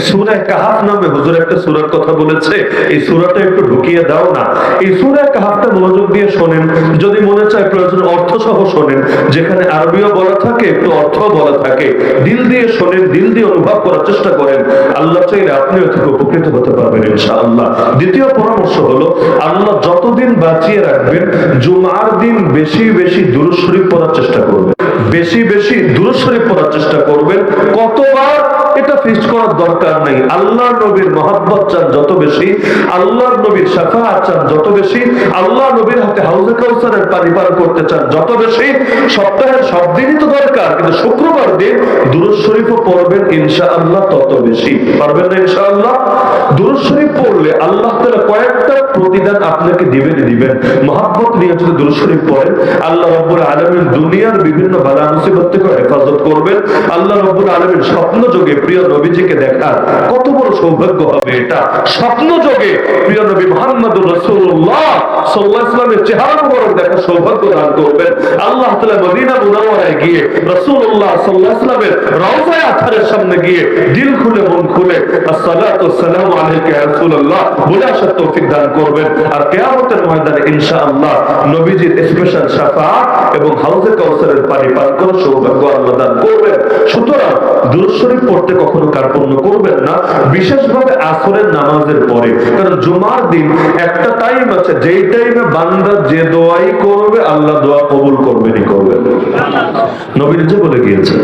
সুরায় কাহাফ নামে হুজুর একটা সুরার কথা বলেছে। এই সুরাটা একটু ঢুকিয়ে দাও না। এই সুরায় কাহাফটা মনোযোগ দিয়ে শোনেন। যদি মনে চায় প্রয়োজন অর্থ সহ শোনেন। যেখানে আরবিও বলা থাকে, একটু অর্থ বলা থাকে। দিল দিয়ে শোনেন, দিল দিয়ে অনুভব করার চেষ্টা করেন। আল্লাহ চাইলে আপনিও থেকে উপকৃত হতে পারবেন ইনশাআল্লাহ। দ্বিতীয় পরামর্শ হলো, আল্লাহ যতদিন বাঁচিয়ে রাখবেন, জুমার দিন বেশি বেশি দুরুশরীফ পড়ার চেষ্টা করবেন। বেশি বেশি দুরুশরীফ পড়ার চেষ্টা করবেন। কতবার এটা ফিক্সড করার দরকার নেই। আল্লাহ নবীর মহাব্বত চান যত বেশি, আল্লাহর নবীর শাফাআত চান যত বেশি আল্লাহ নবীর হাতে হাউজে কাউসারের পানি পান করতে চান যত বেশি। সপ্তাহের সব দিনই তো দরকার, কিন্তু শুক্রবার দিন দুরুদ শরীফও পড়বেন ইনশাআল্লাহ তত বেশি। পারবেন না ইনশাআল্লাহ? দুরুদ শরীফ পড়লে আল্লাহ তাআলা কয়েকটা প্রতিদান আপনাকে দিবেন দিবেন। মহাব্বত নিয়ে যদি দুরুদ শরীফ পড়েন, আল্লাহ রাব্বুল আলামিন দুনিয়ার বিভিন্ন বালা মুসিবত থেকে হেফাজত করবেন। আল্লাহ রাব্বুল আলামিন স্বপ্ন যোগে প্রিয় নবীজিকে দেখার কত বড় সৌভাগ্য হবে এটা। স্বপ্ন যোগে প্রিয় নবী মুহাম্মদুর রাসূলুল্লাহ সাল্লাল্লাহু আলাইহি ওয়াসাল্লামের চেহারা মুবারক দেখার সৌভাগ্য দান করবেন। আল্লাহ তাআলা মদিনা মুনাওয়ারায় গিয়ে রাসূলুল্লাহ সাল্লাল্লাহু আলাইহি ওয়াসাল্লামের রওজায়ে আথারের সামনে গিয়ে দিল খুলে মন খুলে আসসালাতু ওয়াসসালামু আলাইকা ইয়া রাসূলুল্লাহ, বলে আসার তৌফিক দান করবেন। আর কিয়ামতের ময়দানে ইনশাআল্লাহ নবীজির স্পেশাল শাফাআত এবং হাউজে কাউসারের পানি পান করার সৌভাগ্য আল্লাহ দান করবেন। সুতরাং দুরূদ শরীফ পড়তে কখনো কার্পণ্য করবেন না, বিশেষভাবে আসরের নামাজের পরে। কারণ জুমার দিন একটা টাইম আছে, যেই টাইমে বান্দা যে দোয়াই করবে, আল্লাহ দোয়া কবুল করবেনই করবে। নবীর যে বলে গিয়েছে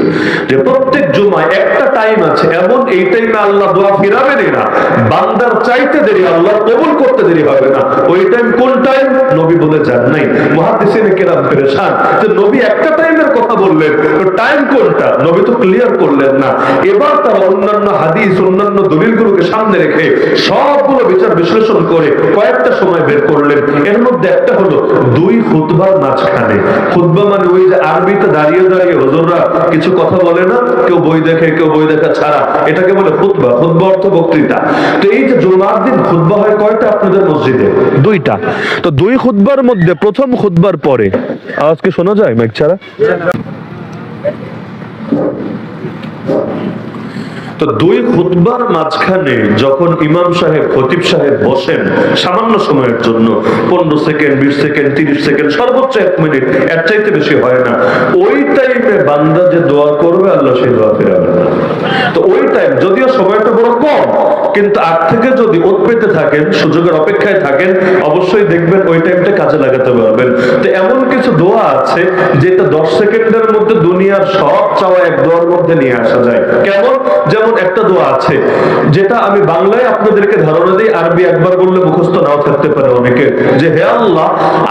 যে প্রত্যেক জুমায় একটা টাইম আছে, এমন এই টাইমে আল্লাহ দোয়া ফিরাবেনই না। বান্দার চাইতে দেরি আল্লাহ কবুল করতে দেরি হবে না। ওই টাইম কোন টাইম নবী বলে যান নাই। মহাদিসিনে কেরাম পেরেশান। যে নবী একটা টাইমের কথা বললেন টাইম কোনটা? নবী তো ক্লিয়ার করলেন না। এবার তারা অন্যান্য হাদিস, অন্যান্য দলিলগুলোকে সামনে রেখে সবগুলো বিচার বিশ্লেষণ করে কয়েকটা সময় বের করলেন। এর মধ্যে একটা হলো দুই খুতবার মাঝখানে। খুতবা মানে ওই যে আরবিতে দাঁড়িয়ে দাঁড়িয়ে হুজুররা কিছু কথা বলে না, কেউ বই দেখে, কেউ বই দেখা ছাড়া। এটাকে বলে খুতবা। খুতবা অর্থ বক্তৃতা। তো এই যে জুমার দিন খুতবা হয় কয়টা আপনাদের মসজিদে? দুইটা। তো দুই খুতবার মধ্যে প্রথম খুতবার পরে। আজকে শোনা যায় মাইক ছাড়া? তো দুই খুতবার মাঝখানে যখন ইমাম সাহেব, খতিব সাহেব বসেন, সামান্য সময়ের জন্য, পনেরো সেকেন্ড, বিশ সেকেন্ড, তিরিশ সেকেন্ড, সর্বোচ্চ এক মিনিট, এর চাইতে বেশি হয় না। ওই টাইমে বান্দা যে দোয়া করবে, আল্লাহ সেই দোয়া ফেরাবে না। তো ওই টাইম যদিও সময়টা বড় কম কিন্তু আগ থেকে যদি ওত পেতে থাকেন, সুযোগের অপেক্ষায় থাকেন, অবশ্যই দেখবেন ওই টাইমটা কাজে লাগাতে পারবেন। তো এমন কিছু দোয়া আছে যেটা দশ সেকেন্ডের মধ্যে দুনিয়ার সব চাওয়া এক দোয়ার মধ্যে নিয়ে আসা যায়। কেমন? যেমন একটা দোয়া আছে, যেটা আমি বাংলায় আপনাদেরকে ধারণা দিই, আরবি একবার বললে মুখস্থ নাও থাকতে পারে অনেকে, যে, হে আল্লাহ,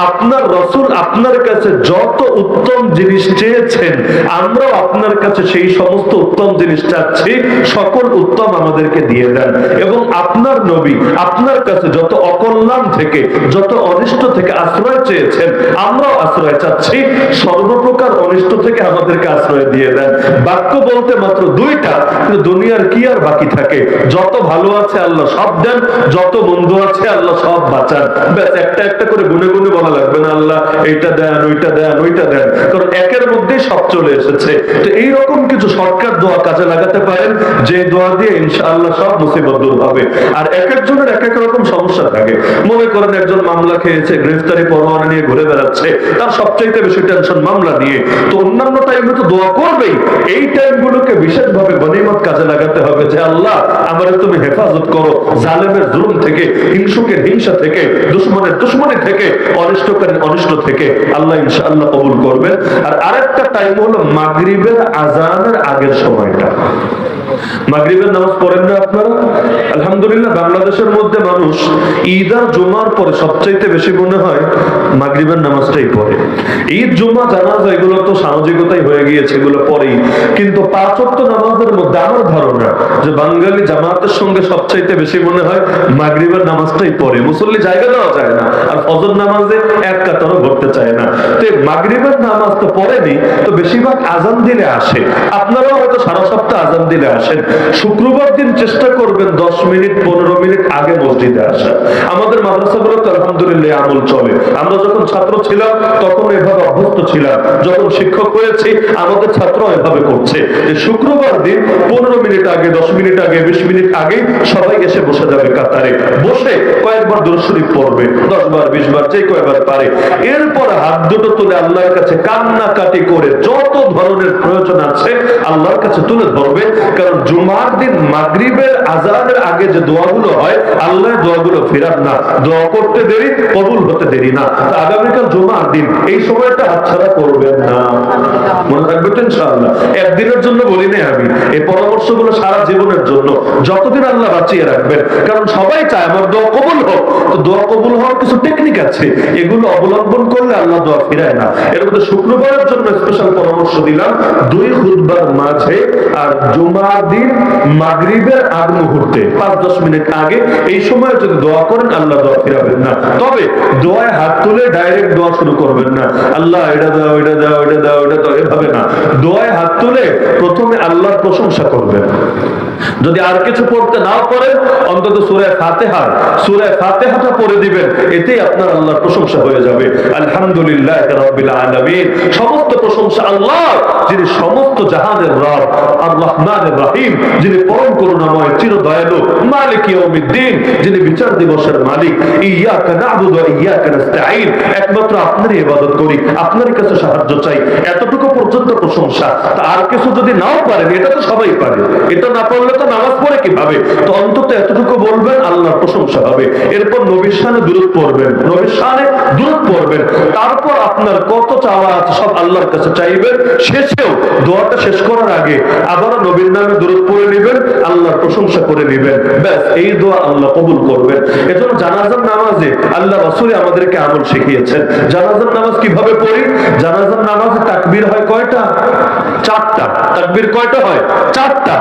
আপনার রসুল আপনার কাছে যত উত্তম জিনিস চেয়েছেন, আমরাও আপনার কাছে সেই সমস্ত উত্তম জিনিস চাচ্ছি, সকল উত্তম আমাদেরকে দিয়ে দেন। এবং আপনার নবী আপনার কাছে যত অকল্যাণ থেকে, যত অনিষ্ট থেকে আশ্রয় চেয়েছেন, আমরাও আশ্রয় চাচ্ছি। সর্বপ্রকার অনিষ্ট থেকে আমাদেরকে আশ্রয় দিয়ে দেন। বাক্য বলতে মাত্র দুইটা, কিন্তু দুনিয়ার কি আর বাকি থাকে? যত ভালো আছে আল্লাহ সব দেন, যত মন্দ আছে আল্লাহ সব বাঁচান। ব্যাস, একটা একটা করে গুনে গুনে বলা লাগবে না আল্লাহ, এইটা দেন, ওইটা দেন ওইটা দেন। কারণ একের মধ্যেই সব চলে এসেছে। তো এইরকম কিছু শর্টকাট দোয়া কাজে লাগাতে পারেন, যে দোয়া দিয়ে ইনশাআল্লাহ সব মুসিবত দূর হবে আর এক একজনের এক এক রকম সমস্যা থাকে। মনে করেন একজন মামলা খেয়েছে, গ্রেফতারি পরোয়ানা নিয়ে ঘুরে বেড়াচ্ছে, তার সবচাইতে বেশি টেনশন মামলা নিয়ে। তো অন্যান্য টাইমে তো দোয়া করবেই। এই টাইমগুলোকে বিশেষভাবে গনিমত কাজে লাগাতে হবে যে, আল্লাহ, আমারে তুমি হেফাজত করো। জালেমের জুলুম থেকে, হিংসুকের হিংসা থেকে, দুশ্মনের দুশ্মনী থেকে, অনিষ্টকারীর অনিষ্ট থেকে আল্লাহ ইনশাআল্লাহ কবুল করবেন। আর আরেকটা টাইম হলো মাগরিবের আজানের আগের সময়টা। মাগরিবের নামাজ পড়েন না আপনারা? আলহামদুলিল্লাহ, বাংলাদেশের মধ্যে মানুষ ঈদ আর জুমার পরে সবচাইতে বেশি মনে হয় মাগরিবের নামাজটাই পড়ে। ঈদ, জুমা, জানাজা, এগুলো তো সামাজিকতাই হয়ে গিয়েছে, এগুলো পরেই। কিন্তু পাঁচ ওয়াক্ত নামাজের মধ্যে আমার ধারণা যে বাঙালি জামাতের সঙ্গে সবচাইতে বেশি মনে হয় মাগরিবের নামাজটাই পড়ে। মুসল্লি জায়গা দেওয়া যায় না, আর ফজর নামাজে এক কাতারও ভরতে চায় না। তো মাগরিবের নামাজ তো পড়েনি, তো বেশিরভাগ আজান দিলে আসে। আপনারাও হয়তো সারা সপ্তাহ আজান দিলে আসে। আসেন। শুক্রবার দিন চেষ্টা করবেন দশ মিনিট, পনেরো মিনিট আগে মসজিদে আসা। আমাদের মাদ্রাসাগুলোতে আলহামদুলিল্লাহ আমল চলে। আমরা যখন ছাত্র ছিলাম, তখন এভাবে অভ্যস্ত ছিলাম। যখন শিক্ষক হয়েছি, আমাদের ছাত্র এভাবে করছে। যে শুক্রবার দিন পনেরো মিনিট আগে, দশ মিনিট আগে, বিশ মিনিট আগে সবাই এসে বসে যাবে কাতারে। বসে কয়েকবার দূরশরীফ পড়বে দশ বার বিশ বার যে কয়েকবার পারে। এরপর হাত দুটো তুলে আল্লাহর কাছে কান্নাকাটি করে যত ধরনের প্রয়োজন আছে, আল্লাহর কাছে তুলে ধরবে। কারণ জুমার দিন আগে যে দোয়াগুলো হয় আল্লাহ দোয়াগুলো না। দোয়া করতে দেরি, কবুল হতে দেরি না। আগামীকাল জুমার দিন, এই সময়টা হাতছাড়া করবেন না। মনে তো ইনশাআল্লাহ। একদিনের জন্য বলি নাই আমি, এই পরামর্শগুলো সারা জীবনের জন্য। যতদিন আল্লাহ বাঁচিয়ে রাখবেন, কারণ সবাই চায় আমার দোয়া কবুল হোক। তো দোয়া কবুল হওয়ার কিছু টেকনিক আছে। এগুলো অবলম্বন করলে আল্লাহ দোয়া ফিরায় না। এর মধ্যে শুক্রবারের জন্য স্পেশাল পরামর্শ দিলাম। দুই খুতবার মাঝে আর জুমার দিন মাগরিবের আগ মুহূর্তে, পাঁচ দশ মিনিট আগে, এই সময় যদি দোয়া করেন, আল্লাহ দোয়া ফিরাবেন না। তবে দোয়ায় হাত তুলে ডাইরেক্ট দোয়া শুরু করবেন না। আল্লাহ, এটা দাও এটা দাও এটা দাও এটা দাও, এভাবে না। দোয়ায় হাত তুলে প্রথমে আল্লাহর প্রশংসা করবেন। যদি আর কিছু পড়তে নাও পারেন, অন্তত সুরে ফাতেহার সুরে ফাতেহাটা পড়ে দিবেন, এতেই আপনার আল্লাহর প্রশংসা হয়ে যাবে। আলহামদুলিল্লাহ রাব্বিল আলামিন। সমস্ত প্রশংসা আল্লাহ যিনি সমস্ত জাহানের রব, আর রহমানের রহিম যিনি পরম করুণাময় চির দয়ালু মালিক ইয়াউমিদ্দিন, যিনি বিচার দিবসের মালিক। ইয়াকা না'বুদু ওয়া ইয়াকা নাস্তাঈন। একমাত্র আপনারই ইবাদত করি, আপনারই কাছে সাহায্য চাই। এতটুকু পর্যন্ত প্রশংসা। আর কিছু যদি নাও পারেন, এটা তো সবাই পারে। এটা না পারলে তো নামাজ পড়ে কীভাবে? তো অন্তত এতটুকু বলবেন, আল্লাহর প্রশংসা হবে। এরপর নবীর শানে দূরত পড়বেন, নবীর শানে দূরত পড়বেন। তারপর আপনার কত চাওয়া আছে সব আল্লাহর কাছে চাইবেন? শেষেও দোয়াটা শেষ করার আগে আবারও নবীর নামে দূরত পড়ে নেবেন, আল্লাহর প্রশংসা করে নেবেন। ব্যাস, এই দোয়া আল্লাহ কবুল করবেন। এজন্য জানাজার নামাজে আল্লাহ রাসুল আমাদেরকে আমল শিখিয়েছেন। জানাজার নামাজ কীভাবে পড়ি? জানাজার নামাজ তাকবির হয় কয়টা? চারটা। তাকবীর কয়টা হয়? চারটা।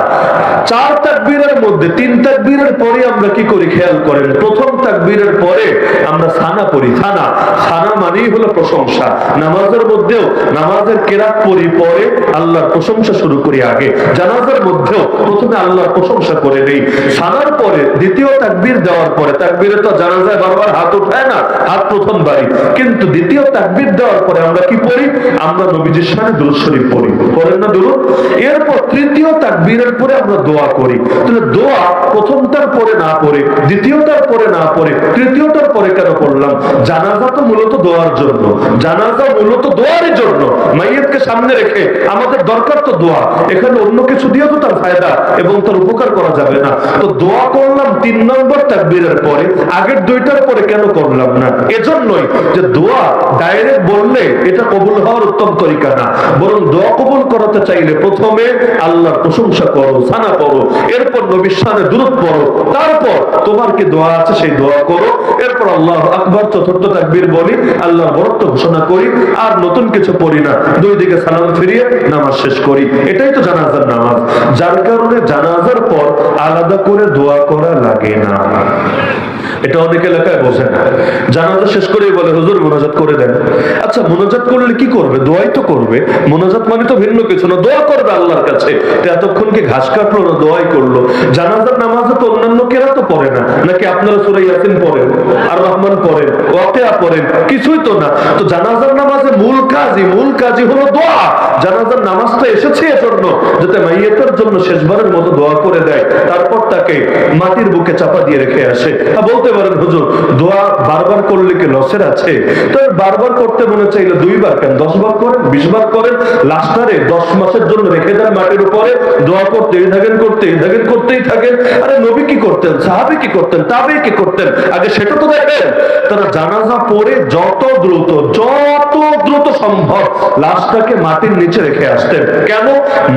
চার তাকবীরের মধ্যে, তিন তাকবীরের পরে আমরা কি করি? খেয়াল করেন, প্রথম তাকবীরের পরে আমরা সানা পড়ি। সানা সানা মানেই হলো প্রশংসা। নামাজের মধ্যেও, নামাজের কেরাত পড়ি, পরে আল্লাহর প্রশংসা শুরু করি আগে। জানাজার মধ্যেও প্রথমে আল্লাহর প্রশংসা করে নেই। সানার পরে, দ্বিতীয় তাকবীর দেওয়ার পরে, তাকবীরে তো জানাজায় বারবার হাত উঠায় না, হাত প্রথম বাড়ি কিন্তু দ্বিতীয় তাকবীর দেওয়ার পরে আমরা কি পড়ি? আমরা নবীজির সামনে দুরূদ শরীফ পড়ি। করেন না দুরূদ। এরপর তৃতীয় তাকবীরের পরে আমরা দোয়া করি। তাহলে দোয়া প্রথমটার পরে না পড়ে, দ্বিতীয়টার পরে না পড়ে, তৃতীয়টার পরে কেন পড়লাম? জানাজা তো মূলত দোয়ার জন্য। জানাজা মূলত জন্য। সামনে রেখে আমাদের দরকার তো দোয়া। এখানে অন্য কিছু তো তার ফায়দা এবং তার উপকার করা যাবে না। তো দোয়া করলাম তিন নম্বর তাকবীরের পরে, আগের দুইটার পরে কেন করলাম না? এজন্যই যে দোয়া ডাইরেক্ট বললে এটা কবুল হওয়ার উত্তম তরিকা না। বরং দোয়া কবুল করাতে চাইলে প্রথমে আল্লাহর প্রশংসা করো, সানা করো, এরপর নবীর সামনে দূরত পড়ো, তারপর তোমার কি দোয়া আছে, সেই দোয়া করো, এরপর আল্লাহ আকবর, চতুর্থ তাকবীর বলি, আল্লাহর বরত্ব ঘোষণা করি, আর নতুন কিছু পড়ি না, দুই দিকে সালাম ফিরিয়ে নামাজ শেষ করি, এটাই তো জানাজার নামাজ, যার কারণে জানাজার পর আলাদা করে দোয়া করা লাগে না। এটা অনেক এলাকায় বোঝে না। জানাজা শেষ করেই বলে, হুজুর, মোনাজাত করে দেন। আচ্ছা মোনাজাত করলে কি করবে? দোয়াই তো করবে। মোনাজাত মানে তো ভিন্ন কিছু না, দোয়া করবে আল্লাহর কাছে। এতক্ষণ কি ঘাস কাটলো না দোয়াই করল? জানাজার নামাজে তো অন্যান্য কেরা তো পড়ে না, নাকি আপনারা সুরা ইয়াসিন পড়েন, আর রহমান পড়েন, ওয়াকিয়া পড়েন? কিছুই তো না। তো জানাজার নামাজে মূল কাজই মূল কাজই হলো দোয়া। জানাজার নামাজটা এসেছে এজন্য, যাতে মাইয়াতের জন্য শেষবারের মতো দোয়া করে দেয়। তারপর তাকে মাটির বুকে চাপা দিয়ে রেখে আসে। তা বলতে পারেন, হুজুর, দোয়া বারবার করলে কি লসের আছে? তো বারবার করতে মনে চাইলে দুইবার কেন? দশ বার করেন বিশ বার করেন, লাস্টারে দশ মাসের জন্য রেখে দেন মাটির উপরে, দোয়া করতেই থাকেন করতেই থাকেন করতেই থাকেন। আরে নবী কি করতেন? সাহাবি কি করতেন? তাবে কি করতেন? আগে সেটা তো দেখেন। তারা জানাজা পড়ে যত দ্রুত যত দ্রুত সম্ভব লাশটাকে মাটির নিচে রেখে আসতেন। কেন?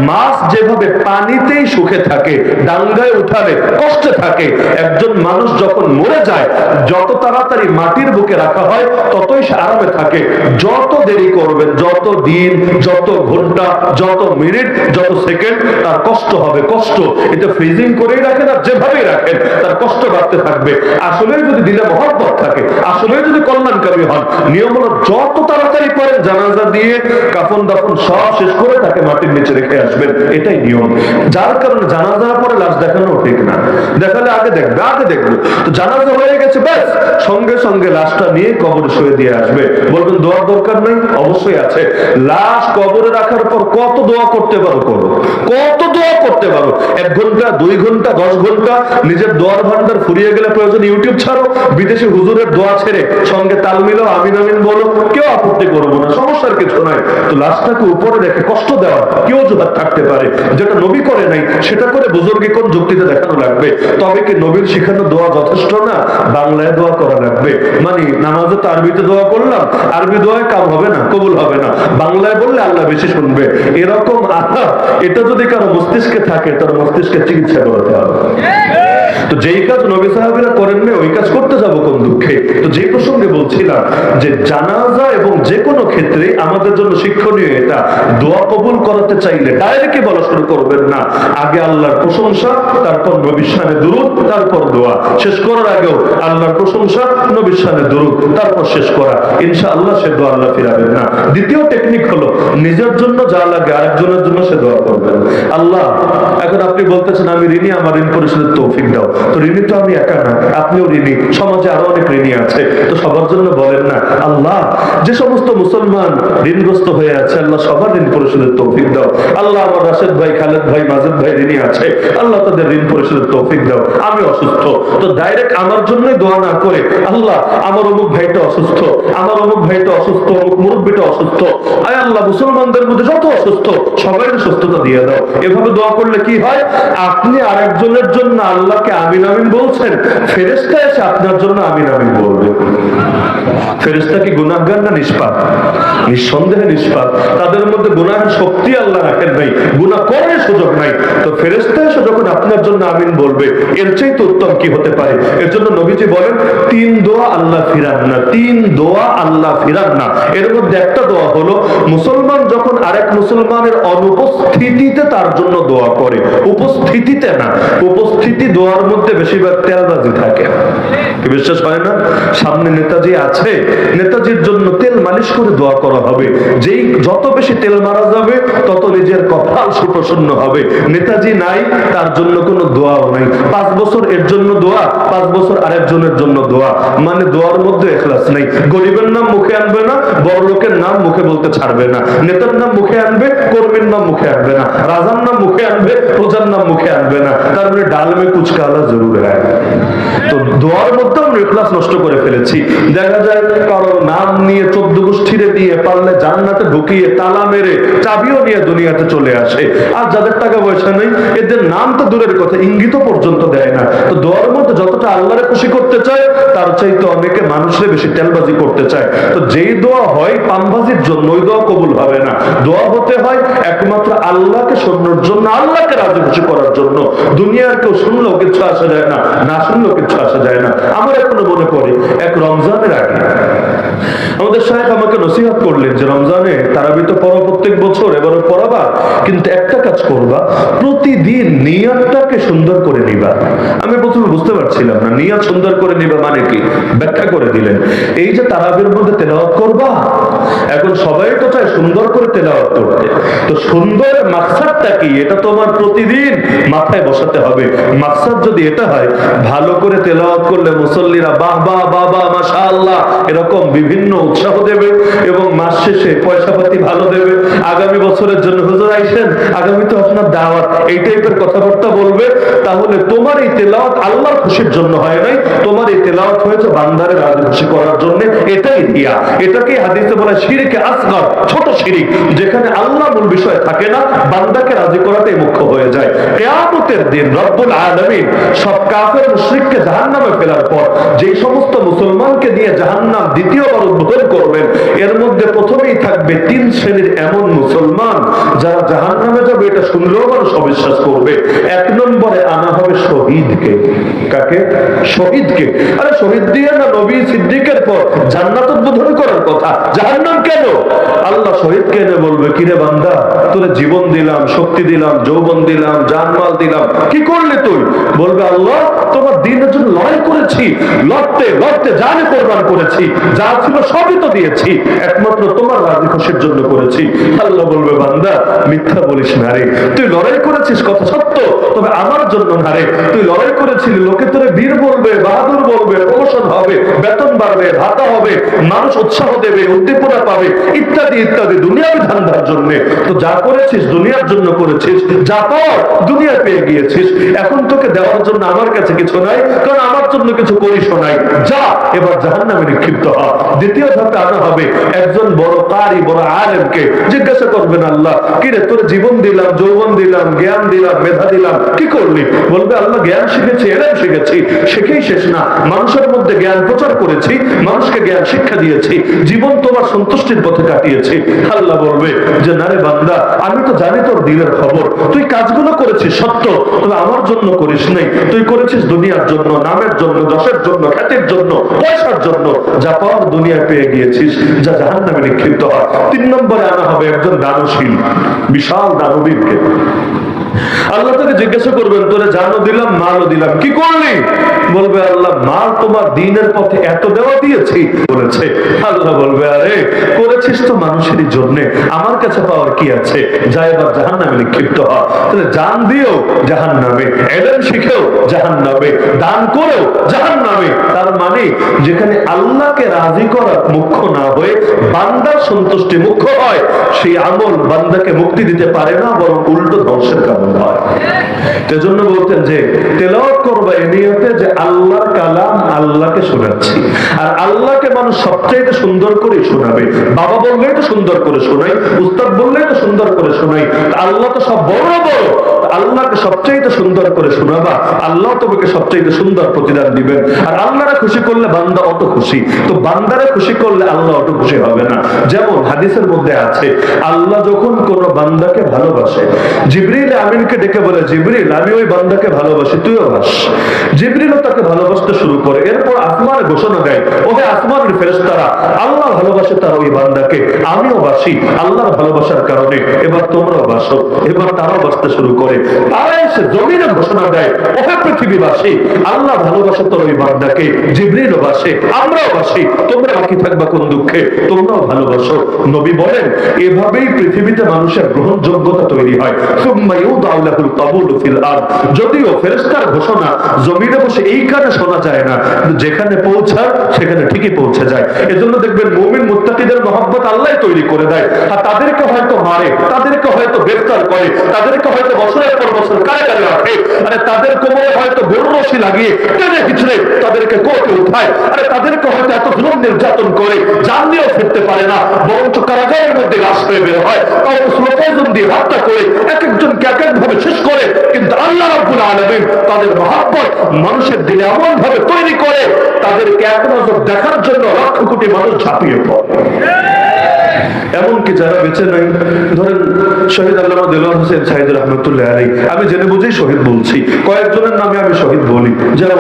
মাছ যেভাবে পানিতেই সুখে থাকে ডাঙ্গায় উঠালে কষ্টে থাকে। একজন মানুষ যখন মরে যায়। যত তাড়াতাড়ি মাটির বুকে রাখা হয়, ততই সে আরামে থাকে। যত দেরি করবেন, যত দিন, যত ঘণ্টা, যত মিনিট, যত সেকেন্ড, তার কষ্ট হবে, কষ্ট। এটা ফ্রিজিং করেই রাখেন আর যেভাবেই রাখেন, তার কষ্ট বাড়তে থাকবে। আসলে যদি দিলে মহব্বত থাকে আসলে যদি কল্যাণকারী হন নিয়ম হলো যত তাড়াতাড়ি পারেন জানাজা দিয়ে কাফন দাফন সব শেষ করে তাকে মাটির নিচে রেখে আসবেন। এটাই নিয়ম। যার কারণে জানাজার পরে লাশ দেখানো ঠিক না। দেখালে আগে দেখবে আগে দেখবে। তো জানাজা হয়ে গেছে, ব্যাস। সঙ্গে সঙ্গে লাশটা নিয়ে কবরে শুয়ে দিয়ে আসবে। বলবেন, দোয়ার দরকার নেই? অবশ্যই আছে। লাশ কবরে রাখার পর কত দোয়া করতে পারো করো? কত দোয়া করতে পারো? এক ঘণ্টা, দুই ঘণ্টা, দশ ঘণ্টা, নিজের দোয়ার ভান্ডার ফুরিয়ে গেলে প্রয়োজন ইউটিউব ছাড়ো, বিদেশে হুজুরের দোয়া ছেড়ে সঙ্গে তাল মিলাও, আমিন আমিন বলো, কেউ আপত্তি করব না, সমস্যার কিছু নাই। তো লাশটাকে উপরে রেখে কষ্ট দেওয়া, কেউ জোগাড় থাকতে পারে। যেটা নবী করে নাই, সেটা করে বুজুর্গে কোন যুক্তিতে দেখানো লাগবে। তবে কি নবীর শিখানো দোয়া যথেষ্ট না, বাংলায় দোয়া করা লাগবে। মানে নামাজও তো আরবিতে দোয়া করলাম, আরবি দোয়ায় কাম হবে না, কবুল হবে না। বাংলায় বললে আল্লাহ বেশি শুনবে। এরকম আহা, এটা যদি কারও মস্তিষ্কে থাকে, তার মস্তিষ্কে চিকিৎসা করাতে হবে। তো যেই কাজ নবী সাহাবিরা করেন না ওই কাজ করতে যাব কোন দুঃখে? তো যে প্রসঙ্গে বলছিলাম যে জানাজা এবং যে কোনো ক্ষেত্রে আমাদের জন্য শিক্ষণীয় এটা। দোয়া কবুল করাতে চাইলে ডাইরেক্টলি বলা শুরু করবেন না। আগে আল্লাহর প্রশংসা, তারপর নবীর দুরুদ, তারপর দোয়া। শেষ করার আগেও আল্লাহর প্রশংসা, নবীর শানে দুরুদ, তারপর শেষ করা। ইনশাআল্লাহ সে দোয়া আল্লাহ ফিরাবেন না। দ্বিতীয় টেকনিক হলো নিজের জন্য যা লাগে আরেকজনের জন্য সে দোয়া করবেন। আল্লাহ, এখন আপনি বলতেছেন, আমি ঋণী, আমার ঋণ পরিশোধের তৌফিক দাও। তো ঋণী তো আমি একা না, আপনিও ঋণী। সমাজে আরও অনেক ঋণী আছে। তো সবার জন্য বলেন না, আল্লাহ, যে সমস্ত মুসলমান ঋণগ্রস্ত হয়ে আছে, আল্লাহ সবার ঋণ পরিশোধের তৌফিক দাও। আল্লাহ আমার রাশেদ ভাই, খালেদ ভাই, মাজেদ ভাই ঋণী আছে, আল্লাহ তাদের ঋণ পরিশোধের তৌফিক দাও। আমি অসুস্থ। তো ডাইরেক্ট আমার জন্যই দোয়া না করে, আল্লাহ, আমার অমুক ভাইটা অসুস্থ, আমার অমুক ভাইটা অসুস্থ, অমুক মুরব্বীটা অসুস্থ। আয় আল্লাহ, মুসলমানদের মধ্যে যত অসুস্থ সবাই সুস্থতা দিয়ে দাও। এভাবে দোয়া করলে কি হয়? আপনি আরেকজনের জন্য আল্লাহকে আমিন আমিন বলছেন। ফেরেস্তা এসে আপনার জন্য আমিন আমিন বলবে। ফেরেস্তা কি গুনাহগার না নিষ্পাপ? নিঃসন্দেহে নিষ্পাপ। তাদের মধ্যে গুনাহের শক্তি আল্লাহ রাখেন নাই গুনাহ করার সুযোগ নাই। তো ফেরেস্তা এসে যখন আপনার জন্য আমিন বলবে, এর চাইতে উত্তম কি হতে পারে? এর জন্য নবীজি বলেন, তিন দোয়া আল্লাহ ফিরান না, তিন দোয়া আল্লাহ ফিরান না। এর মধ্যে একটা দোয়া হলো, মুসলমান যখন আরেক মুসলমানের অনুপস্থিতিতে তার জন্য দোয়া করে, উপস্থিতিতে না, উপস্থিতি দোয়ার মধ্যে বেশিরভাগ তেলবাজি থাকে। বিশ্বাস হয় না? সামনে নেতাজি আছে, নেতাজির জন্য তেল মালিশ করে দোয়া করা হবে। যেই যত বেশি তেল মারা যাবে, তত নিজের কপাল সুপ্রসন্ন হবে। নেতাজি নাই, তার জন্য কোনো দোয়াও নাই। পাঁচ বছর এর জন্য দোয়া, পাঁচ বছর আরেকজনের জন্য দোয়া। মানে দোয়ার মধ্যে এখলাস নাই। গরিবের নাম মুখে আনবে না বড় লোকের নাম মুখে বলতে ছাড়বে না। নেতার নাম মুখে আনবে, কর্মীর নাম মুখে আনবে না। রাজার নাম মুখে আনবে, প্রজার নাম মুখে আনবে না। তার মানে ডাল মে কুচকালা জরুর হয় তো দোয়ার মধ্যে আমরা ইখলাস নষ্ট করে ফেলেছি। দেখা যায় কারও নাম নিয়ে চোদ্দ গোষ্ঠীরে দিয়ে পারলে জান্নাতে ঢুকিয়ে তালা মেরে চাবিও নিয়ে দুনিয়াতে চলে আসে। আর যাদের টাকা পয়সা নেই, এদের নাম তো দূরের কথা ইঙ্গিত পর্যন্ত দেয় না। তো দোয়ার মধ্যে যতটা আল্লাহরে খুশি করতে চায়, তার চাইতে অনেকে মানুষের বেশি তেলবাজি করতে চায়। তো যেই দোয়া হয় পানবাজির জন্য, ওই দোয়া কবুল হবে না। দোয়া হতে হয় একমাত্র আল্লাহকে শোনার জন্য, আল্লাহকে রাজি খুশি করার জন্য। দুনিয়ার কেউ শুনলেও কিছু আসা যায় না না শুনলেও কিছু আসা যায় না। আমার এখনও মনে পড়ে, এক রমজানের আগে আমাদের সাহেব আমাকে নসিহত করলেন যে রমজানে তারাবি তো পড়ো প্রত্যেক বছর, এবারও পড়াবা, কিন্তু একটা কাজ করবা, প্রতিদিন নিয়তটাকে সুন্দর করে নিবা। আমি প্রথমে বুঝতে পারছিলাম না, নিয়ত সুন্দর করে নিবা মানে কি? ব্যাখ্যা করে দিলেন। এই যে তারাবির মধ্যে তেলাওয়াত করবা, এখন সবাই তো চায় সুন্দর করে তেলাওয়াত করতে। তো সুন্দরের মাকসাদটা কি? এটা তোমার প্রতিদিন মাথায় বসাতে হবে। মাকসাদ যদি এটা হয়, ভালো করে তেলাওয়াত করলে মুসল্লিরা বাহ বাহ বাহ, মাশাআল্লাহ, এরকম বিভিন্ন উৎসাহ দেবে এবং মাস শেষে পয়সা পাতি ভালো দেবে। আগামী বছরের জন্য হুজুর আইসেন, আগামী তো আপনার দাওয়াত, এই টাইপের কথাবার্তা বলবে। তাহলে তোমার এই তেলাওয়াত আল্লাহর খুশির জন্য হয় নাই। তোমার এই তেলাওয়াত হয়েছে বান্দারে রাজি খুশি করার জন্য। এটাই দিয়া এটাকে হাদিসে বলা শিরিকে আসগর, ছোট শিরিক, যেখানে আল্লাহ মূল বিষয় থাকে না, বান্দাকে রাজি করাটাই মুখ্য হয়ে যায়। কেয়ামতের দিন রব্বুল আলামিন সব কাফের মুশরিককে জাহান্নামে ফেলার পর যেই সমস্ত মুসলমানকে নিয়ে জাহান্নাম উদ্বোধন করবেন। এর মধ্যে প্রথমেই থাকবে তিন শ্রেণির এমন মুসলমান যারা জাহান্নামে যাবে, এটা শুনলেও মানুষ অবিশ্বাস করবে। এক নম্বরে আনা হবে শহীদকে। কাকে? শহীদকে। আরে শহীদ দিয়ে না নবী সিদ্দিকের পর জান্নাত উদ্বোধন করার কথা। জাহান্নাম কেন? আল্লাহ শহীদকে এনে বলবে, কিরে বান্দা, তোরে জীবন দিলাম, শক্তি দিলাম, যৌবন দিলাম, জানমাল দিলাম। কি করলি তুই? বলবে, আল্লাহ, তোমার দিন দিনের জন্য লড়াই করেছি। লড়তে লড়তে জানে কোরবান করেছি। যা ছিল সবই তো দিয়েছি। একমাত্র তোমার রাজি খুশির জন্য করেছি। আল্লাহ বলবে, বান্দা, মিথ্যা বলিস না রে। তুই লড়াই করেছিস, কথা সত্য। তবে আমার জন্য না রে। তুই লড়াই করেছিলি, লোকে তোরে বীর বলবে, বাহাদুর বলবে, প্রমোশন হবে, বেতন বাড়বে, ভাতা হবে, মানুষ উৎসাহ দেবে, উদ্দীপনা পাবে, ইত্যাদি ইত্যাদি দুনিয়ার ধান্দার জন্য। তো যা করেছিস, দুনিয়ার জন্য করেছিস, যা পর দুনিয়া পেয়ে গিয়েছিস। এখন তোকে দেওয়ার জন্য আমার কাছে কিছু নাই, কারণ আমার জন্য কিছু করিস নাই। যা, এবার জাহান নামে নিক্ষিপ্ত হ। দ্বিতীয় ধাপে আনা হবে। একজন বড় কারি, বড় আলেমকে জিজ্ঞাসা করবেন, আল্লাহ কিরে তোর জীবন দিলাম, যৌবন দিলাম, জ্ঞান দিলাম, মেধা দিলাম, কি করলি? বলবে, আল্লাহ, জ্ঞান শিখেছি, এলেম শিখেছি, শিখেই শেষ না। মানুষের মধ্যে জ্ঞান প্রচার করেছি, মানুষকে জ্ঞান শিক্ষা দিয়েছি, জীবন তোমার সন্তুষ্টির পথে কাটিয়েছি। আল্লাহ বলবে যে, না রে বান্দা, আমি তো জানি তোর দিনের খবর। তুই কাজগুলো করেছিস, সত্য, তবে আমার জন্য করিস নাই। তুই করেছিস দুনিয়ার জন্য, নামের জন্য, যশের জন্য, খ্যাতির জন্য, পয়সার জন্য, যা পাওয়ার দুনিয়া পেয়ে গিয়েছিস, যা জাহান নামে নিক্ষিপ্ত হয়। তিন নম্বরে আনা হবে একজন দানশীল, বিশাল দানবীরকে। আল্লাহ তাকে জিজ্ঞাসা করবেন, তোরে জানো দিলাম, মালও দিলাম, কি করলি? বলবে আল্লাহ, মাল তোমার দিনের পথে এত দেওয়া দিয়েছি, বলেছে। আল্লাহ বলবে, আরে, করেছিস তো মানুষেরই জন্য, আমার কাছে পাওয়ার কি আছে? যা এবার জাহান নামে নিক্ষিপ্ত হ। তাহলে জান দিও জাহান নামে এলেন শিখেও জাহান নামে দান করেও জাহান নামে তার মানে যেখানে আল্লাহকে রাজি করা মুখ্য না হয়ে বান্দার সন্তুষ্টি মুখ্য হয়, সেই আমল বান্দাকে মুক্তি দিতে পারে না, বরং উল্টো ধ্বংসের কারণ হয়। এজন্য বলতেন যে, তেলাওয়াত করবা এ নিয়তে যে আল্লাহর কালাম আল্লাহকে শোনাচ্ছি। আর আল্লাহকে মানুষ সবচাইতে সুন্দর করে শোনাবে। বাবা বললেই তো সুন্দর করে শোনাই, উস্তাদ বললেই তো সুন্দর করে শোনাই। আল্লাহ তো সব বড় বড়। আল্লাহকে সবচাইতে সুন্দর করে শোনাবা, আল্লাহ তোমাকে সবচাইতে সুন্দর প্রতিদান দিবেন। আর আল্লাহরা খুশি করলে বান্দা অত খুশি। তো বান্দারা খুশি করলে আল্লাহ অত খুশি হবে না। যেমন হাদিসের মধ্যে আছে, আল্লাহ যখন কোন বান্দাকে ভালোবাসে, জিবরিল আমিনকে ডেকে বলে, জিবরিল, আমি ওই বান্দাকে ভালোবাসি, তুইও বাস জিবরিলও তাকে ভালোবাসতে শুরু করে, এরপর আসমান ঘোষণা দেয়, ওহে আসমানের ফেরেশতারা, আল্লাহ ভালোবাসে তার ওই বান্দাকে, আমিও বাসি আল্লাহর ভালোবাসার কারণে, এবার তোমরাও বাসো, এবার তারাও বাসতে শুরু করে। তারা এসে জমিনে ঘোষণা দেয় পৃথিবীবাসী, আল্লাহ ভালোবাসে তোর ওই বান্দাকে বাসে, আমরাও বাসি, তোমরা বাকি থাকবা কোন দুঃখে? তোমরাও ভালোবাসো। নবী বলেন, এভাবেই পৃথিবীতে মানুষের গ্রহণযোগ্যতা তৈরি হয়। যদিও ফেরেস্তার ঘোষণা, জমিনে বসে এইখানে শোনা যায় না। যেখানে পৌঁছায় সেখানে ঠিকই পৌঁছে যায়। এজন্য দেখবেন মুমিন মুত্তাকিদের মহব্বত আল্লাহ তৈরি করে দেয়। আর তাদেরকে হয়তো মারে, তাদেরকে হয়তো গ্রেফতার করে, তাদেরকে হয়তো বছরের পর বছর কারাগারে রাখে। আরে তাদের কোমরে হয়তো গরু লাগিয়ে টেনে হিচড়ে তাদেরকে কোর্টে উঠায়। আরে তাদেরকে হয়তো এত জুলুম নির্যাতন করে জান দিয়েও ফিরতে পারে না। বরঞ্চ কারাগারের মধ্যে লাশ হয়ে বের হয়। কাউকে স্লোপয়জন দিয়ে হত্যা করে এক একজনকে এক এক ভাবে শেষ করে। কিন্তু আল্লাহ রাব্বুল আলামিন তাদের মহাব্বত মানুষের দিলে এমন ভাবে তৈরি করে তাদেরকে এক নজর দেখার জন্য লক্ষ কোটি মানুষ ঝাঁপিয়ে পড়ে। এমনকি যারা বেঁচে নাই, ধরেন শহীদ আল্লামা দেলোয়ার হোসেন সাহিদ রহমতুল্লাহ আলী আমি জেনে বুঝেই শহীদ বলছি। কয়েকজনের নামে আমি শহীদ বলি, যেমন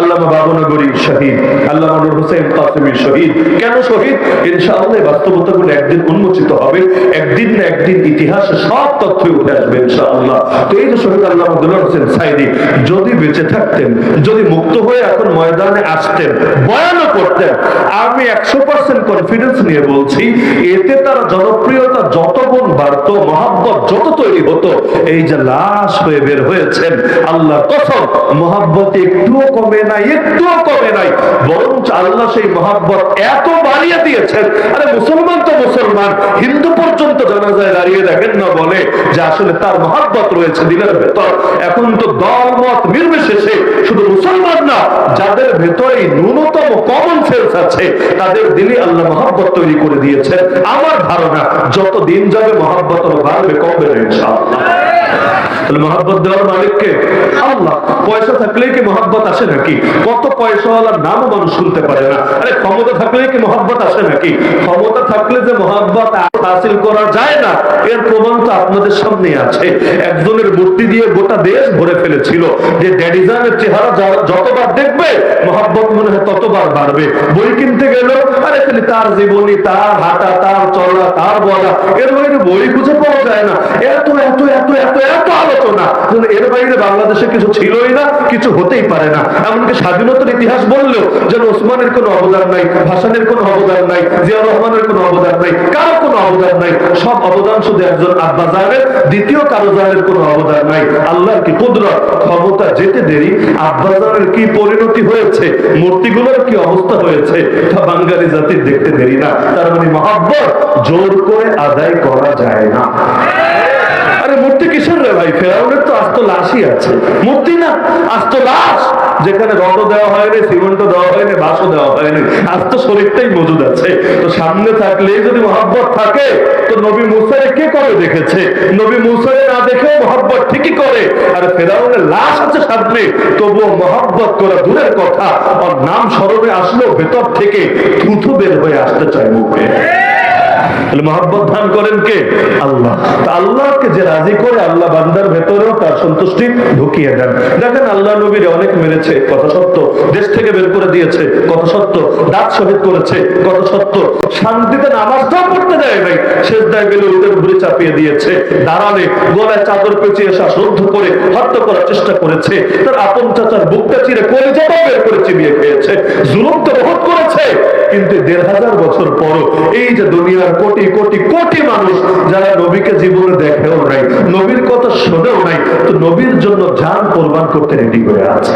আল্লামা বাবনগরী শহীদ, আল্লামা নুর হোসেন কাসিমির শহীদ। কেন শহীদ? ইনশাআল্লাহ এই বাস্তবতাগুলো একদিন উন্মোচিত হবে, একদিন না একদিন ইতিহাসে সব তথ্য উঠে আসবে ইনশাআল্লাহ। তো এই যে শহীদ আল্লামা দেলোয়ার হোসেন সাইদি, যদি বেঁচে থাকতেন, যদি মুক্ত হয়ে এখন ময়দানে আসতেন, বয়ানও করতেন, আমি একশো পার্সেন্ট কনফিডেন্স নিয়ে বলছি, এতে তার জনপ্রিয়তা যত গুণ বাড়ত, মহাব্বত যত তৈরি হতো, এই যে লাশ হয়ে বের হয়েছেন আল্লাহ কসম, মহাব্বত একটুও কমে নাই, একটুও কমে নাই, বরঞ্চ আল্লাহ সেই মহাব্বত এত বাড়িয়ে দিয়েছেন। আরে মুসলমান তো মুসলমান, হিন্দু পর্যন্ত জানা যায় দাঁড়িয়ে দেখেন না বলে যে আসলে তার মহাব্বত রয়েছে দিলের ভেতর। এখন তো দল মত নির্বিশেষে শুধু মুসলমান না, যাদের ভেতরে ন্যূনতম কমন সেন্স আছে, তাদের দিলে আল্লাহ মহাব্বত তৈরি করে দিয়েছেন। আমার ধারণা, যত দিন যাবে মহাব্বত বাড়বে, কমবে না ইনশাআল্লাহ। তাহলে মহাব্বত দেওয়ার মালিককে? আল্লাহ, পয়সা থাকলেই কি মহাব্বত আসে নাকি? কত পয়সাওয়ালার নামও মানুষ শুনতে পারে না। আরে, ক্ষমতা থাকলেই কি মহাব্বত আসে নাকি? ক্ষমতা থাকলে যে মহাব্বত হাসিল করা যায় না, এর প্রমাণ তো আপনাদের সামনে আছে। একজনের মূর্তি দিয়ে গোটা দেশ ভরে ফেলেছিল। যে ড্যাডিজানের চেহারা যতবার দেখবে, মহাব্বত মনে হয় ততবার বাড়বে। বই কিনতে গেল, আরে, খালি তার জীবনী, তার হাঁটা, তার চলা, তার বলা এর বই খুঁজে পাওয়া যায় না। এত এত এত এত এত আলোচনা হতো না। এর বাইরে বাংলাদেশে কিছু ছিলই না, কিছু হতেই পারে না। এমনকি স্বাধীনতার ইতিহাস বললেও যেন ওসমানের কোনো অবদান নাই ভাসানের কোনো অবদান নাই জিয়া রহমানের কোনো অবদান নাই, কারও কোনো অবদান নাই। সব অবদান শুধু একজন আব্বা জাহের দ্বিতীয় কারও জাহের কোনো অবদান নাই। আল্লাহর কি কুদরত? ক্ষমতা যেতে দেরি, আব্বা জাহের কি পরিণতি হয়েছে, মূর্তিগুলোর কি অবস্থা হয়েছে, তা বাঙালি জাতির দেখতে দেরি না। তার মানে মহাব্বত জোর করে আদায় করা যায় না। আরে মূর্তি কিসের রে ভাই? ফেরাউনের তো আস্ত লাশই আছে। মূর্তি না, আস্ত লাশ। যেখানে রড দেওয়া হয়নি সিমেন্ট দেওয়া হয়নি বাসও দেওয়া হয়নি। আস্ত শরীরটাই মজুদ আছে। তো সামনে থাকলে যদি মহাব্বত থাকে, তো নবী মুসারে কে করে দেখেছে? নবী মুসারে না দেখেও মহাব্বত ঠিকই করে। আর ফেরাউনের লাশ আছে সামনে। তবুও মহাব্বত করা দূরের কথা। আর নাম স্মরণে আসলেও ভেতর থেকে থুথু বের হয়ে আসতে চায় মুখে। মহাব্বত দান করেন কে? আল্লাহ। তা আল্লাহকে যে রাজি করে আল্লাহ বান্দার ভেতরেও তার সন্তুষ্টি ঢুকিয়ে দেন। দেখেন আল্লাহ নবীর অনেক মেরেছে, কথা সত্য। দেশ থেকে বের করে দিয়েছে, কথা সত্য। দাঁত শহীদ করেছে, কথা সত্য। শান্তিতে নামাজটাও পড়তে দেয় নাই। শেষ দায় গেলে ওদের উপরে চাপিয়ে দিয়েছে। দাঁড়ালে গলায় চাদর পেঁচিয়ে শ্বাসরুদ্ধ করে, হত্যা করার চেষ্টা করেছে। তার আপন চাচার বুকটা চিরে কলিজাটাও বের করে চিবিয়ে খেয়েছে। জুলুম তো বহুত করেছে। কিন্তু দেড় হাজার বছর পর এই যে দুনিয়ার কোটি কোটি কোটি কোটি মানুষ যারা নবীকে জীবনে দেখেও নাই, নবীর কথা শোনেও নাই, তো নবীর জন্য যান কোরবান করতে রেডি করে আছে।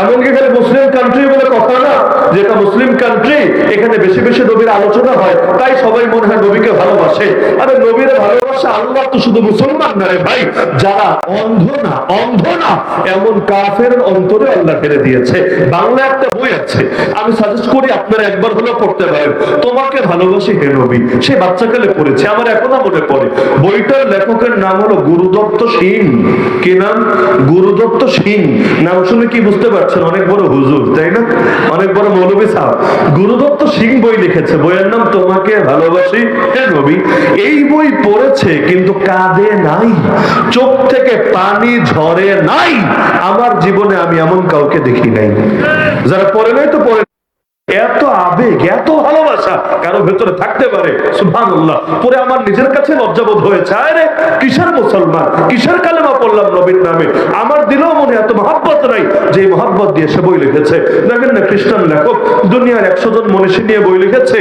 এমনকি খালি মুসলিম কান্ট্রি বলে কথা না, যেটা মুসলিম কান্ট্রি এখানে বেশি বেশি নবীর আলোচনা হয়, তাই সবাই মনে হয় নবীকে ভালোবাসে। আরে নবীর ভালোবাসা আল্লাহ তো শুধু মুসলমান না রে ভাই, যারা অন্ধ না অন্ধ না, এমন কাফের অন্তরে আল্লাহ ফেলে দিয়েছে। বাংলা একটা বই আছে, আমি সাজেস্ট করি আপনারা একবার হলেও পড়তে পারেন। তোমাকে ভালোবাসি হে নবী, সে বাচ্চাকালে পড়েছে, আমার এখনও মনে পড়ে। বইটার লেখকের নাম হলো গুরুদত্ত সিং। কি নাম? গুরুদত্ত সিং। নাম শুনে কি বুঝতে পারছেন অনেক বড় হুজুর, তাই না? অনেক বড় মৌলবী সাহ গুরুদত্ত সিং বই লিখেছে, বইয়ের নাম তোমাকে ভালোবাসি নবী। এই বই পড়েছে, কিন্তু কাঁদে নাই, চোখ থেকে পানি ঝরে নাই। আমার জীবনে আমি এমন কাউকে দেখি নাই। যারা পড়ে নাই তো পড়ে এত আবেগ, এত ভালোবাসা কারও ভেতরে থাকতে পারে? সুবহানাল্লাহ। পরে আমার নিজের কাছে লজ্জাবোধ হয়েছে। আরে কিসের মুসলমান? কিসের কালেমা পড়লাম নবীর নামে? আমার দিলেও মনে এত মহাব্বত নাই যে মহাব্বত দিয়ে সে বই লিখেছে। দেখেন না, খ্রিস্টান লেখক দুনিয়ার একশো জন মনীষী নিয়ে বই লিখেছে।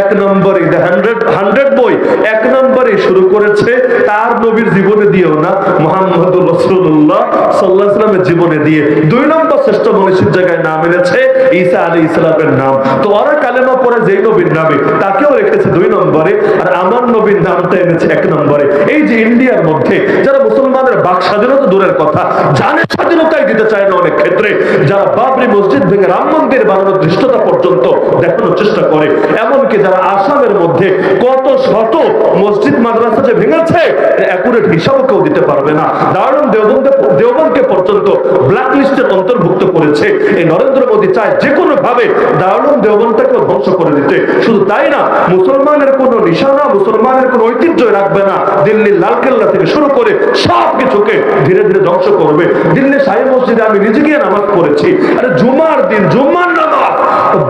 এক নম্বরে দ্য হান্ড্রেড হান্ড্রেড বই। এক নম্বরে শুরু করেছে তার নবীর জীবনে দিয়েও না মোহাম্মদ রসুল্লাহ সাল্লাহ ইসলামের জীবনে দিয়ে। দুই নম্বর শ্রেষ্ঠ মনীষীর জায়গায় নাম এনেছে ঈসা আলী ইসলামের নাম। তো ওরা কালেমা পরে যেই নবীর নামে, তাকেও রেখেছে দুই নম্বরে, আর আমার নবীর নামটা এনেছে এক নম্বরে। এই যে ইন্ডিয়ার মধ্যে, যারা মুসলমানের বাক স্বাধীনতা দূরের কথা জানের স্বাধীনতাই দিতে চায় না অনেক ক্ষেত্রে, যারা বাবরি মসজিদ ভেঙে রাম মন্দির বানানোর দৃষ্টতা পর্যন্ত দেখানোর চেষ্টা করে, এমনকি যারা আসামের মধ্যে কত শত মসজিদ মাদ্রাসা যে ভেঙেছে অ্যাকুরেট হিসাবও কেউ দিতে পারবে না। দারুণ দেওবন্দে, দেওবন্দকে পর্যন্ত ব্ল্যাক লিস্টের অন্তর্ভুক্ত করেছে। এই নরেন্দ্র মোদী চায় যে কোনো ভাবে দারুণ দেবন্তাকে ধ্বংস করে দিতে। শুধু তাই না, মুসলমানের কোনো নিশানা, মুসলমানের কোনো ঐতিহ্য রাখবে না। দিল্লির লালকেল্লা থেকে শুরু করে সব কিছুকে ধীরে ধীরে ধ্বংস করবে। দিল্লি সাহি মসজিদে আমি নিজে গিয়ে নামাজ পড়েছি। আরে জুমার দিন, জুমার নামাজ।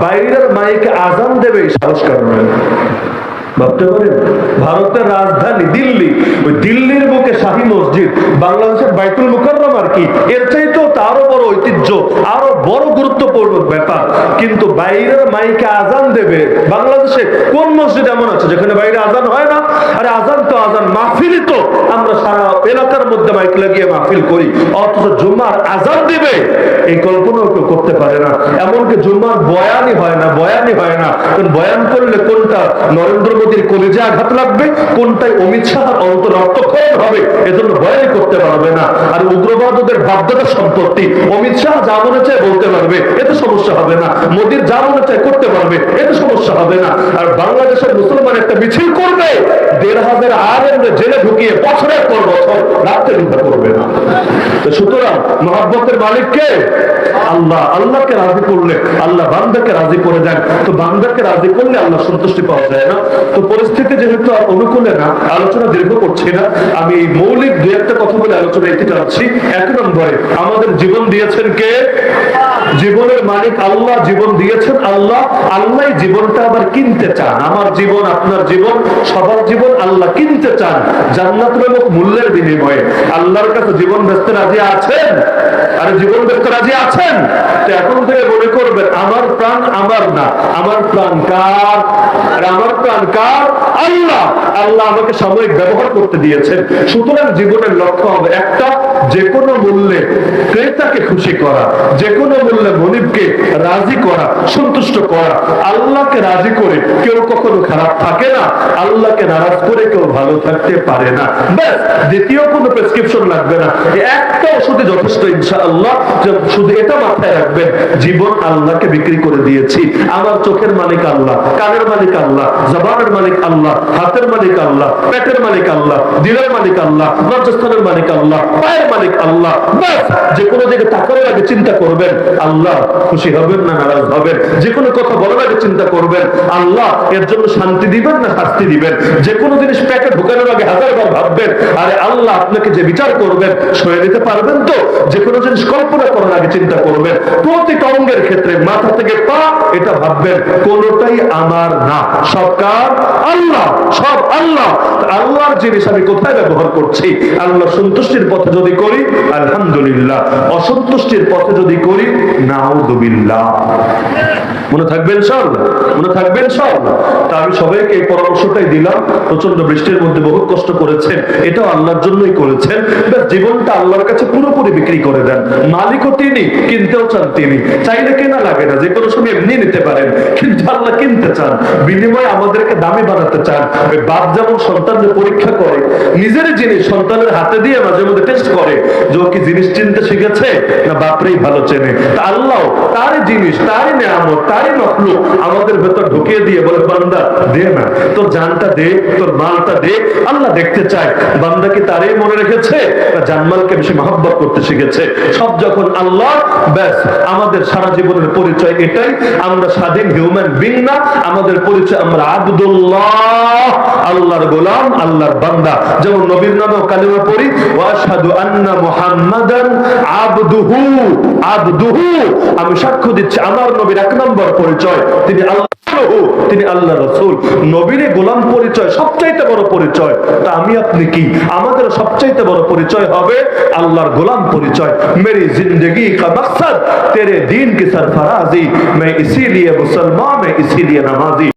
বাইরের মাইকে আজান দেবে এই সাহস কারণে ভাবতে পারেন ভারতের রাজধানী দিল্লি। ওই দিল্লির বুকে শাহী মসজিদ, বাংলাদেশের বাইতুল মুকাররম আর কি, এর চাইতেও তারও বড় ঐতিহ্য, আরও বড় গুরুত্বপূর্ণ ব্যাপার। কিন্তু বাইরের মাইকে আজান দেবে বাংলাদেশে কোন মসজিদ এমন আছে যেখানে বাইরে আজান হয় না? আরে আজান তো আজান মাহফিলই তো। আমরা সারা এলাকার মধ্যে মাইক লাগিয়ে মাহফিল করি। অথচ জুম্মার আজান দিবে, এই কল্পনাও কেউ করতে পারে না। এমনকি জুম্মার বয়ানই হয় না, বয়ানই হয় না। কারণ বয়ান করলে কোনটা নরেন্দ্র মোদীর কলেজে আঘাত লাগবে, কোনটাই অমিত শাহ অন্তর হবে, এজন্য ভয় করতে পারবে না। আর উগ্রবাদ ওদের বাধ্যতার সম্পত্তি। অমিত শাহ যা মনে চায় বলতে পারবে, এতে সমস্যা হবে না। মোদীর যা মনে চায় করতে পারবে, এতে সমস্যা হবে না। আর বাংলাদেশের মুসলমান একটা মিছিল করবে, দেড় হাজার আলেম জেলে ঢুকিয়ে বছরের পর বছর রাখতে চিন্তা করবে না। তো সুতরাং, মহাব্বতের মালিক কে আল্লাহ, আল্লাহকে রাজি করলে, আল্লাহ বান্দাকে রাজি করে দেন। তো বান্দাকে রাজি করলে আল্লাহ সন্তুষ্টি পাওয়া যায় না। তো পরিস্থিতি যেহেতু আর অনুকূলে না, আলোচনা দীর্ঘ করছি না। আমি মৌলিক দু একটা কথা বলে আলোচনা এতে চাচ্ছি এক নম্বরে আমাদের জীবন দিয়েছেন কে? জীবনের মালিক আল্লাহ, জীবন দিয়েছেন আল্লাহ আল্লাহ জীবনটা আবার কিনতে চান। আমার জীবন, আপনার জীবন, সবার জীবন আল্লাহ কিনতে চান। জান্নাত নামক মূল্যের বিনিময়ে। আল্লাহর কাছে জীবন ব্যস্ত রাজি আছেন? আরে, জীবন ব্যস্ত রাজি আছেন? তো এখন থেকে মনে করবেন, আমার প্রাণ আমার না। আমার প্রাণ কার? আর, আমার প্রাণ কার? আল্লাহ! আল্লাহ আমাকে সাময়িক ব্যবহার করতে দিয়েছেন। সুতরাং জীবনের লক্ষ্য হবে একটা যে কোনো মূল্যে ক্রেতাকে খুশি করা যে কোনো মূল্যে মনিবকে রাজি করা, সন্তুষ্ট করা, আল্লাহকে রাজি করে কেউ কখনো খারাপ থাকে না, আল্লাহকে নারাজ করে কেউ ভালো থাকতে পারে না। ব্যাস, দ্বিতীয় কোনো প্রেসক্রিপশন লাগবে না। একটা ওষুধে যথেষ্ট, ইনশাআল্লাহ, যে শুধু এটা মাথায় রাখবেন, জীবন আল্লাহকে বিক্রি করে দিয়েছি। আমার চোখের মালিক আল্লাহ, কানের মালিক আল্লাহ, জবানের মালিক আল্লাহ, হাতের মালিক আল্লাহ, পেটের মালিক আল্লাহ, দিলের মালিক আল্লাহ লজ্জাস্থানের মালিক আল্লাহ, পায়ের মালিক আল্লাহ। ব্যাস, যে কোনো জায়গায় তাকানোর আগে চিন্তা করবেন, আল্লাহ খুশি হবেন না নারাজ হবেন? যে কোনো কথা বলার আগে চিন্তা করবেন। আল্লাহ এর জন্য শান্তি দিবেন না শাস্তি দিবেন? যে কোনো জিনিস প্যাকে ঢুকানোর আগে হাজারবার ভাববেন, আরে আল্লাহ, আপনাকে যে বিচার করবেন, সয়ে নিতে পারবেন তো? যে কোনো জিনিস কল্পনা করার আগে চিন্তা করবেন। প্রতিটা অঙ্গের ক্ষেত্রে মাথা থেকে পা, এটা ভাববেন, কোনোটাই আমার না। সব কার? আল্লাহ, সব আল্লাহ। আল্লাহর জিনিস আমি কোথায় ব্যবহার করছি? আল্লাহ সন্তুষ্টির পথে যদি করি, আলহামদুলিল্লাহ। অসন্তুষ্টির পথে যদি করি প্রচণ্ড বৃষ্টির মধ্যে কষ্ট করেছেন। আল্লাহর জন্যই করেছেন। জীবনটা আল্লাহর কাছে পুরোপুরি বিক্রি করে দেন। মালিকও তিনি, কিনতেও চান তিনি। চাইলে কেনা লাগে না যে কোনো সময় এমনি নিতে পারেন। কিন্তু আল্লাহ কিনতে চান। বিনিময়ে আমাদেরকে দামি বানাতে চান। বাপ যেমন সন্তানদের পরীক্ষা করে, নিজের জিনিস সন্তানের হাতে দিয়ে মাঝে মধ্যে টেস্ট করে, যে কি জিনিস চিনতে শিখেছে, না বাপরেই ভালো চেনে। তা আল্লাহ তারই জিনিস, তারই নেয়ামত, তারই মখলুক আমাদের ভেতর ঢুকিয়ে দিয়ে বলে, বান্দা, দে না। তোর জানটা দে, তোর মালটা দে। আল্লাহ দেখতে চায়। বান্দা কি তারই মনে রেখেছে? জানমালকে বেশি মহব্বত করতে শিখেছে। সব যখন আল্লাহ, ব্যাস, আমাদের সারা জীবনের পরিচয় এটাই। আমরা স্বাধীন হিউম্যান বিং না, আমাদের পরিচয় আমরা আব্দুল্লাহ, আল্লাহর গোলাম, আল্লাহর বান্দা। যেমন নবীর নামে কালিমা পড়ি ওয়াশহাদু আন্না মুহাম্মাদান আবদুহু আবদুহু আমি সাক্ষ্য দিচ্ছি, আমার নবীর এক নম্বর পরিচয়। তিনি আল্লাহ তিনি আল্লাহ রসুল। নবীর গোলাম পরিচয় সবচাইতে বড় পরিচয়। তা আমি আপনি কি? আমাদের সবচাইতে বড় পরিচয় হবে আল্লাহর গোলাম পরিচয়। মেরি জিন্দগি কা মকসদ, তেরে দিন কি সরফরাজি মে ইসিলিয়ে মুসলমান মে ইসিলিয়ে নামাজি।